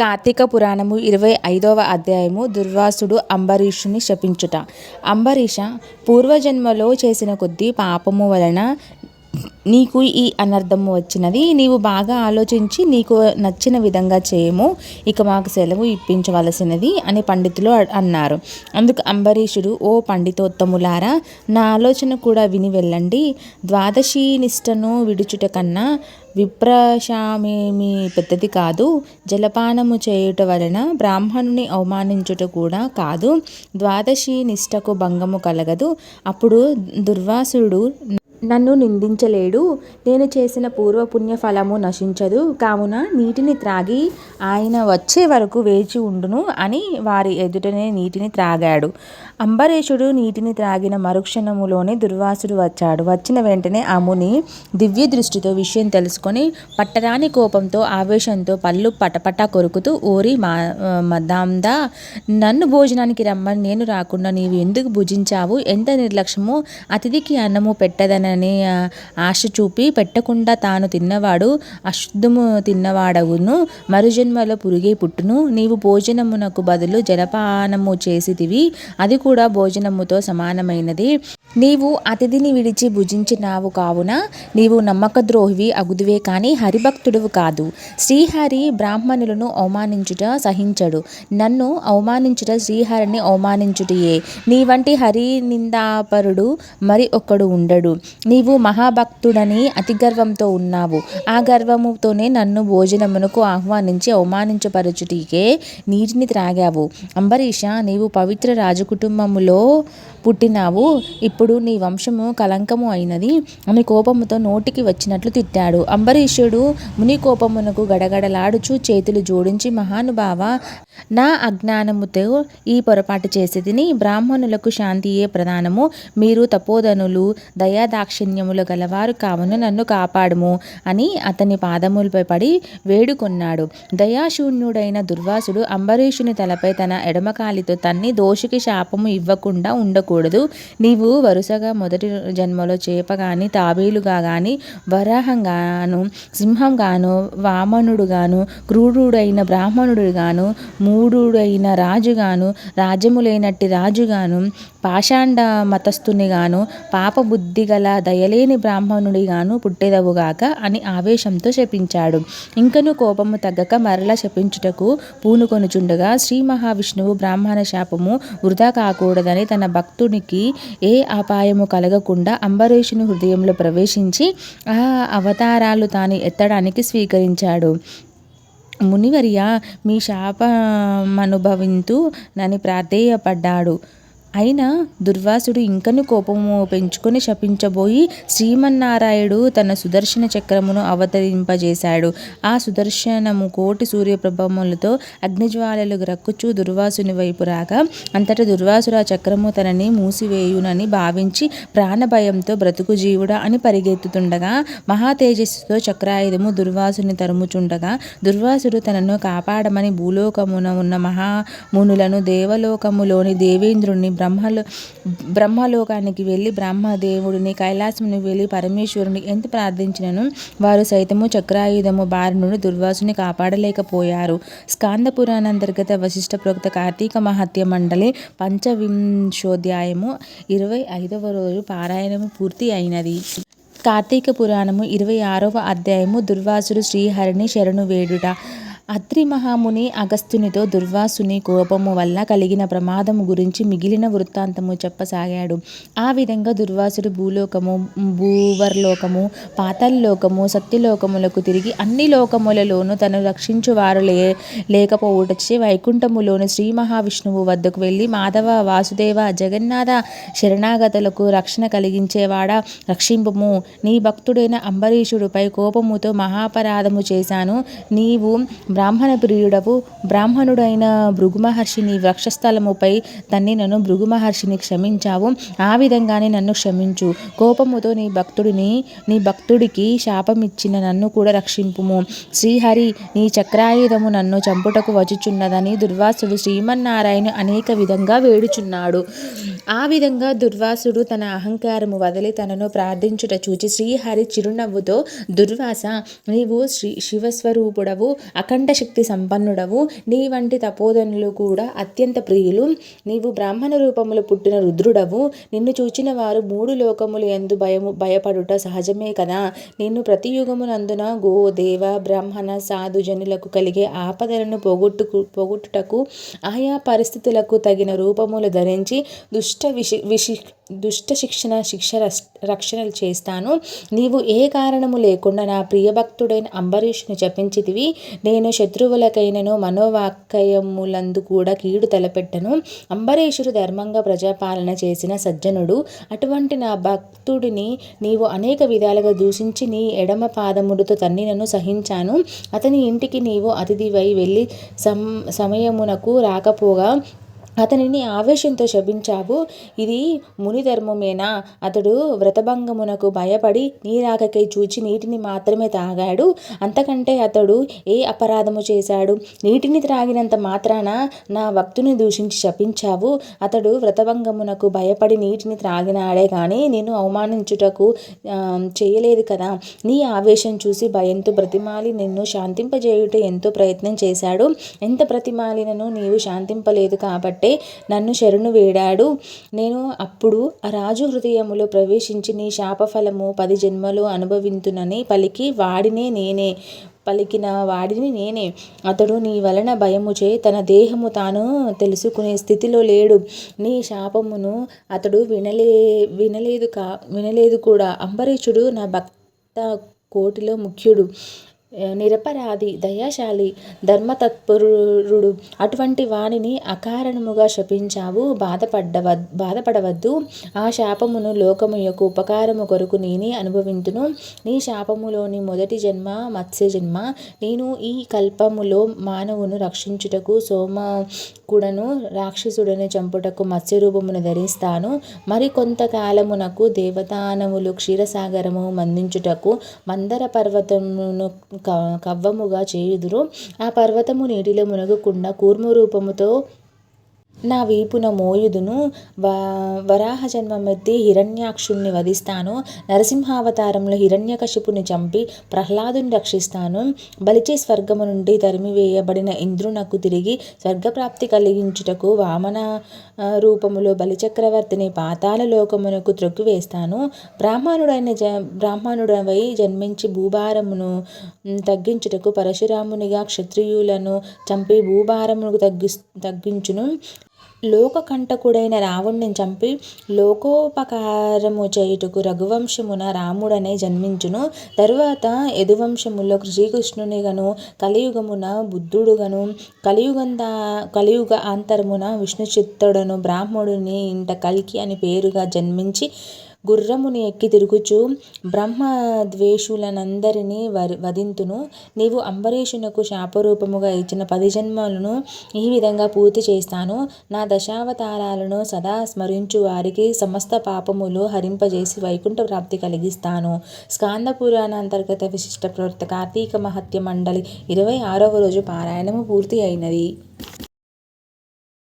కార్తీక పురాణము ఇరవై ఐదవ అధ్యాయము దుర్వాసుడు అంబరీషుని శపించుట. అంబరీష పూర్వజన్మలో చేసిన కొద్దీ పాపము వలన నీకు ఈ అనర్థము వచ్చినది నీవు బాగా ఆలోచించి నీకు నచ్చిన విధంగా చేయము ఇక మాకు సెలవు ఇప్పించవలసినది అని పండితులు అన్నారు. అందుకు అంబరీషుడు ఓ పండితోత్తములారా నా ఆలోచన కూడా విని వెళ్ళండి. ద్వాదశి నిష్టను విడుచుట కన్నా విప్రశామేమి పెద్దది కాదు. జలపానము చేయుట వలన బ్రాహ్మణుని అవమానించుట కూడా కాదు. ద్వాదశి నిష్టకు భంగము కలగదు. అప్పుడు దుర్వాసుడు నన్ను నిందించలేడు. నేను చేసిన పూర్వపుణ్య ఫలము నశించదు. కావున నీటిని త్రాగి ఆయన వచ్చే వరకు వేచి ఉండును అని వారి ఎదుటనే నీటిని త్రాగాడు. అంబరీషుడు నీటిని త్రాగిన మరుక్షణములోనే దుర్వాసుడు వచ్చాడు. వచ్చిన వెంటనే ఆ ముని దివ్య దృష్టితో విషయం తెలుసుకొని పట్టరాని కోపంతో ఆవేశంతో పళ్ళు పటపట కొరుకుతూ ఓరి మా మదాందా నన్ను భోజనానికి రమ్మని నేను రాకుండా నీవు ఎందుకు భుజించావు? ఎంత నిర్లక్ష్యము అతిథికి అన్నము పెట్టదన ఆ, ఆశ చూపి పెట్టకుండా తాను తిన్నవాడు అశుద్ధము తిన్నవాడగును. మరుజన్మలో పురుగే పుట్టును. నీవు భోజనమునకు బదులు జలపానము చేసితివి. అది కూడా భోజనముతో సమానమైనది. నీవు అతిథిని విడిచి భుజించినావు కావున నీవు నమ్మకద్రోహివి అగుదువే కానీ హరిభక్తుడువు కాదు. శ్రీహరి బ్రాహ్మణులను అవమానించుట సహించడు. నన్ను అవమానించుట శ్రీహరిని అవమానించుటయే. నీ వంటి హరి నిందాపరుడు మరి ఒక్కడు ఉండడు. నీవు మహాభక్తుడని అతి గర్వంతో ఉన్నావు. ఆ గర్వముతోనే నన్ను భోజనమునకు ఆహ్వానించి అవమానించపరచుటికే నీటిని త్రాగావు. అంబరీష నీవు పవిత్ర రాజకుటుంబములో పుట్టినావు. ఇప్పుడు నీ వంశము కలంకము అయినది. అని కోపముతో నోటికి వచ్చినట్లు తిట్టాడు. అంబరీషుడు ముని కోపమునకు గడగడలాడుచు చేతులు జోడించి మహానుభావ నా అజ్ఞానముతో ఈ పొరపాటు చేసేదిని బ్రాహ్మణులకు శాంతియే ప్రధానము. మీరు తపోధనులు దయాదాక్షిణ్యములు గలవారు కావున నన్ను కాపాడుము అని అతని పాదములపై పడి వేడుకొన్నాడు. దయాశూన్యుడైన దుర్వాసుడు అంబరీషుని తలపై తన ఎడమకాలితో తన్ని దోషికి శాపము ఇవ్వకుండా ఉండకూడదు. నీవు వరుసగా మొదటి జన్మలో చేప గాని తాబేలుగా గాని వరాహంగాను సింహంగాను వామనుడుగాను క్రూరుడైన బ్రాహ్మణుడుగాను మూఢుడైన రాజుగాను రాజ్యములేనట్టి రాజుగాను పాషాండ మతస్థునిగాను పాపబుద్ధి గల దయలేని బ్రాహ్మణుడిగాను పుట్టెదవుగాక అని ఆవేశంతో శపించాడు. ఇంకను కోపము తగ్గక మరల శపించుటకు పూనుకొనుచుండగా శ్రీ మహావిష్ణువు బ్రాహ్మణ శాపము వృధా కాకూడదని తన భక్తునికి ఏ అపాయము కలగకుండా అంబరీషుని హృదయంలో ప్రవేశించి ఆ అవతారాలు తాను ఎత్తడానికి స్వీకరించాడు. మునివర్య మీ శాపమనుభవింతు నని ప్రాధేయపడ్డాడు. అయినా దుర్వాసుడు ఇంకను కోపము పెంచుకొని శపించబోయి శ్రీమన్నారాయుడు తన సుదర్శన చక్రమును అవతరింపజేశాడు. ఆ సుదర్శనము కోటి సూర్యప్రభములతో అగ్నిజ్వాలలు గ్రక్కుచు దుర్వాసుని వైపు రాగా అంతటా దుర్వాసుడు ఆ చక్రము తనని మూసివేయునని భావించి ప్రాణభయంతో బ్రతుకు జీవుడా అని పరిగెత్తుతుండగా మహాతేజస్సుతో చక్రాయుధము దుర్వాసుని తరుముచుండగా దుర్వాసుడు తనను కాపాడమని భూలోకమున ఉన్న మహామునులను దేవలోకములోని దేవేంద్రుని బ్రహ్మలో బ్రహ్మలోకానికి వెళ్ళి బ్రహ్మదేవుడిని కైలాసముని వెళ్ళి పరమేశ్వరుని ఎంత ప్రార్థించినను? వారు సైతము చక్రాయుధము బారి నుండి దుర్వాసుని కాపాడలేకపోయారు. స్కాంద పురాణాంతర్గత వశిష్ఠ ప్రోక్త కార్తీక మహత్య మండలి పంచవింశోధ్యాయము ఇరవై ఐదవ రోజు పారాయణము పూర్తి అయినది. కార్తీక పురాణము ఇరవై ఆరవ అధ్యాయము దుర్వాసుడు శ్రీహరిని శరణు వేడుట. అత్రి మహాముని అగస్త్యునితో దుర్వాసుని కోపము వల్ల కలిగిన ప్రమాదము గురించి మిగిలిన వృత్తాంతము చెప్పసాగాడు. ఆ విధంగా దుర్వాసుడు భూలోకము భూవర్లోకము పాతల్లోకము సత్యలోకములకు తిరిగి అన్ని లోకములలోనూ తను రక్షించువారు లే లేకపోవటచ్చి వైకుంఠములోని శ్రీ మహావిష్ణువు వద్దకు వెళ్ళి మాధవ వాసుదేవ జగన్నాథ శరణాగతులకు రక్షణ కలిగించేవాడా? రక్షింపుము. నీ భక్తుడైన అంబరీషుడిపై కోపముతో మహాపరాధము చేశాను. నీవు బ్రాహ్మణ ప్రియుడవు. బ్రాహ్మణుడైన భృగుమహర్షిని వక్షస్థలముపై తన్ని నన్ను భృగుమహర్షిని క్షమించావు. ఆ విధంగానే నన్ను క్షమించు. కోపముతో నీ భక్తుడిని నీ భక్తుడికి శాపమిచ్చిన నన్ను కూడా రక్షింపుము. శ్రీహరి నీ చక్రాయుధము నన్ను చంపుటకు వచ్చుచున్నదని దుర్వాసుడు శ్రీమన్నారాయణ అనేక విధంగా వేడుచున్నాడు. ఆ విధంగా దుర్వాసుడు తన అహంకారము వదిలి తనను ప్రార్థించుట చూచి శ్రీహరి చిరునవ్వుతో దుర్వాస నీవు శ్రీ శివస్వరూపుడవు. అఖండ శక్తి సంపన్నుడవు. నీ వంటి తపోధనులు కూడా అత్యంత ప్రియులు. నీవు బ్రాహ్మణ రూపములు పుట్టిన రుద్రుడవు. నిన్ను చూచిన వారు మూడు లోకములు ఎందు భయము భయపడుట సహజమే కదా. నిన్ను ప్రతి యుగమునందున గో దేవ బ్రాహ్మణ సాధు జనులకు కలిగే ఆపదలను పోగొట్టుకు పోగొట్టుటకు ఆయా పరిస్థితులకు తగిన రూపములు ధరించి దుష్ట విషి విషి దుష్ట శిక్షణ శిక్ష రక్షణలు చేస్తాను. నీవు ఏ కారణము లేకుండా నా ప్రియభక్తుడైన అంబరీషుని జపించితివి. నేను శత్రువులకైనను మనోవాక్యములందు కూడా కీడు తలపెట్టను. అంబరీషుడు ధర్మంగా ప్రజాపాలన చేసిన సజ్జనుడు. అటువంటి నా భక్తుడిని నీవు అనేక విధాలుగా దూషించి నీ ఎడమ పాదముడితో తన్నినను సహించాను. అతని ఇంటికి నీవు అతిథివై వెళ్ళి సం సమయమునకు రాకపోగా అతనిని ఆవేశంతో శపించావు. ఇది మునిధర్మమేనా? అతడు వ్రతభంగమునకు భయపడి నీరాకకై చూచి నీటిని మాత్రమే తాగాడు. అంతకంటే అతడు ఏ అపరాధము చేశాడు? నీటిని త్రాగినంత మాత్రాన నా భక్తుని దూషించి శపించావు. అతడు వ్రతభంగమునకు భయపడి నీటిని త్రాగినాడే కానీ నేను అవమానించుటకు చేయలేదు కదా. నీ ఆవేశం చూసి భయంతో బ్రతిమాలి నిన్ను శాంతింపజేయుట ఎంతో ప్రయత్నం చేశాడు. ఎంత బ్రతిమాలినను నీవు శాంతింపలేదు కాబట్టి నన్ను శరణు వేడాడు. నేను అప్పుడు ఆ రాజు హృదయములో ప్రవేశించి నీ శాపఫలము పది జన్మలు అనుభవింతునని పలికి వాడినే నేనే పలికిన వాడిని నేనే. అతడు నీ వలన భయముచే తన దేహము తాను తెలుసుకునే స్థితిలో లేడు. నీ శాపమును అతడు వినలే వినలేదు కా వినలేదు కూడా. అంబరీషుడు నా భక్త కోటిలో ముఖ్యుడు. నిరపరాధి దయాశాలి ధర్మతత్పరుడు అటువంటి వానిని అకారణముగా శపించావు. బాధపడ్డవ బాధపడవద్దు. ఆ శాపమును లోకము యొక్క ఉపకారము కొరకు నేనే అనుభవింతును. నీ శాపములోని మొదటి జన్మ మత్స్య జన్మ. నేను ఈ కల్పములో మానవును రక్షించుటకు సోమ కూడాను రాక్షసుడని చంపుటకు మత్స్య రూపమును ధరిస్తాను. మరి కొంతకాలమునకు దేవతానములు క్షీరసాగరము మందించుటకు మందర పర్వతమును కవ్వముగా చేయుదురు. ఆ పర్వతము నీటిలో మునగకుండా కూర్మ రూపముతో నా వీపున మోయుదును. వరాహ జన్మమెత్తి హిరణ్యాక్షుణ్ణి వధిస్తాను. నరసింహావతారంలో హిరణ్యకశిపుని చంపి ప్రహ్లాదుని రక్షిస్తాను. బలిచే స్వర్గము నుండి తరిమివేయబడిన ఇంద్రునకు తిరిగి స్వర్గప్రాప్తి కలిగించుటకు వామన రూపములో బలిచక్రవర్తిని పాతాల లోకమునకు త్రొక్కివేస్తాను. బ్రాహ్మణుడైన జ బ్రాహ్మణుడవై జన్మించి భూభారమును తగ్గించుటకు పరశురామునిగా క్షత్రియులను చంపి భూభారమును తగ్గి తగ్గించును. లోకకంటకుడైన రావణ్ణి చంపి లోకోపకారము చేయుటకు రఘువంశమున రాముడనే జన్మించును. తరువాత యదువంశములో శ్రీకృష్ణునిగను కలియుగమున బుద్ధుడుగను కలియుగంద కలియుగ అంతరమున విష్ణు చిత్తుడను బ్రాహ్మణుని ఇంట కల్కి అని పేరుగా జన్మించి గుర్రముని ఎక్కి తిరుగుచు బ్రహ్మద్వేషులనందరినీ వరి వధింతును. నీవు అంబరీషునకు శాపరూపముగా ఇచ్చిన పది జన్మలను ఈ విధంగా పూర్తి చేస్తాను. నా దశావతారాలను సదా స్మరించు వారికి సమస్త పాపములు హరింపజేసి వైకుంఠ ప్రాప్తి కలిగిస్తాను. స్కాంద పురాణ అంతర్గత విశిష్ట ప్రవృత్త కార్తీక మహత్య మండలి ఇరవై ఆరవ రోజు పారాయణము పూర్తి అయినది.